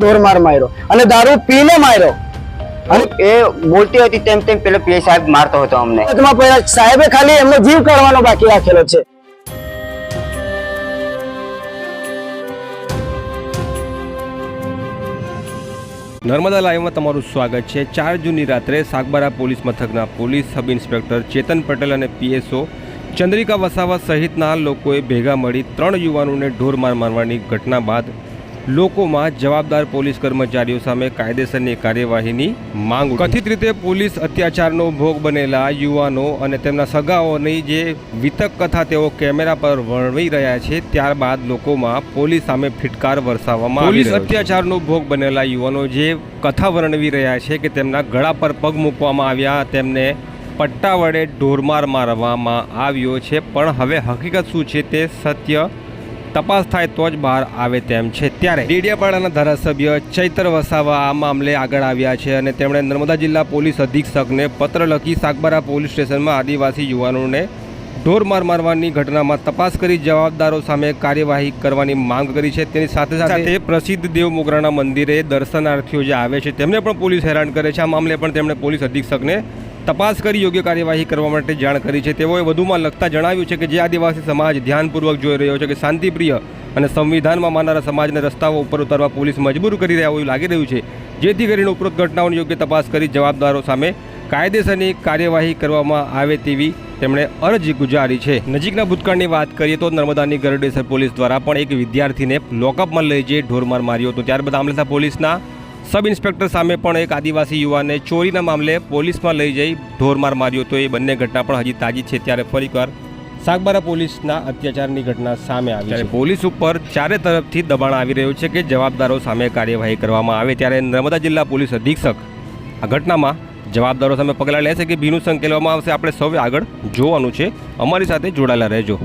ઢોરમાર માર્યો અને દારૂ પીને માર્યો. એ બોલતી હતી તેમ તેમ પેલો પીએ સાહેબ મારતો હતો અમને. પહેલા સાહેબે ખાલી એમનો જીવ કાઢવાનો બાકી રાખેલો છે. નર્મદા લાઈવમાં તમારું સ્વાગત છે. ચાર જૂનની રાત્રે સાગબારા પોલીસ મથકના police sub inspector Chetan Patel અને પીએસઓ ચંદ્રિકા વસાવા સહિતના લોકોએ ભેગા મળી ત્રણ યુવાનોને ઢોર માર મારવાની ઘટના બાદ લોકોમાં જવાબદાર પોલીસ કર્મચારીઓ સામે કાયદેસરની કાર્યવાહીની માંગ કથિત રીતે પોલીસ અત્યાચારનો ભોગ બનેલા યુવાનો અને તેમના સગાઓની જે વિતક કથા તેઓ કેમેરા પર વર્ણવી રહ્યા છે ત્યારબાદ લોકોમાં પોલીસ સામે ફિટકાર વરસાવવામાં પોલીસ અત્યાચારનો ભોગ બનેલા યુવાનો જે કથા વર્ણવી રહ્યા છે કે તેમના ગળા પર પગ મૂકવામાં આવ્યા તેમને પટ્ટા વડે ઢોરમાર મારવામાં આવ્યો છે. પણ હવે હકીકત શું છે તે સત્ય તપાસ થાય તો જ બહાર આવે તેમ છે. ત્યારે ડેડિયાપાડાના ધારાસભ્ય ચૈતર વસાવા આ મામલે આગળ આવ્યા છે અને તેમણે નર્મદા જિલ્લા પોલીસ અધિક્ષકને પત્ર લખી સાગબારા પોલીસ સ્ટેશનમાં આદિવાસી યુવાનોને ઢોર માર મારવાની ઘટનામાં તપાસ કરી જવાબદારો સામે કાર્યવાહી કરવાની માંગ કરી છે. તેની સાથે સાથે પ્રસિદ્ધ દેવ મોગરાના મંદિરે દર્શનાર્થીઓ જે આવે છે તેમને પણ પોલીસ હેરાન કરે છે. આ મામલે પણ તેમણે પોલીસ અધિક્ષકને તપાસ કરી યોગ્ય કાર્યવાહી કરવા માટે જાણ કરી છે. તેઓએ વધુમાં લખતા જણાવ્યું છે કે જે આદિવાસી સમાજ ધ્યાનપૂર્વક જોઈ રહ્યો છે કે શાંતિપ્રિય અને સંવિધાનમાં માનનારા સમાજને રસ્તાઓ ઉપર ઉતારવા પોલીસ મજબૂર કરી રહ્યા હોય એવું લાગી રહ્યું છે. જેથી કરીને ઉપરોક્ત ઘટનાઓની યોગ્ય તપાસ કરી જવાબદારો સામે કાયદેસરની કાર્યવાહી કરવામાં આવે તેવી તેમણે અરજી ગુજારી છે. નજીકના ભૂતકાળની વાત કરીએ તો નર્મદાની ગરડેસર પોલીસ દ્વારા પણ એક વિદ્યાર્થીને લોકઅપમાં લઈ જઈ ઢોરમાર માર્યો હતો. ત્યારબાદ આમલસા પોલીસના સબ ઇન્સ્પેક્ટર સામે પણ એક આદિવાસી યુવાને ચોરીના મામલે પોલીસમાં લઈ જઈ ઢોરમાર માર્યો હતો. એ બંને ઘટના પણ હજી તાજી છે. ત્યારે ફરીવાર સાગબારા પોલીસના અત્યાચારની ઘટના સામે આવી છે. પોલીસ ઉપર ચારે તરફથી દબાણ આવી રહ્યું છે કે જવાબદારો સામે કાર્યવાહી કરવામાં આવે. ત્યારે નર્મદા જિલ્લા પોલીસ અધિક્ષક આ ઘટનામાં જવાબદારો સામે પગલાં લેશે કે ભીનું સંકેલવામાં આવશે. આપણે સૌ આગળ જોવાનું છે. અમારી સાથે જોડાયેલા રહેજો.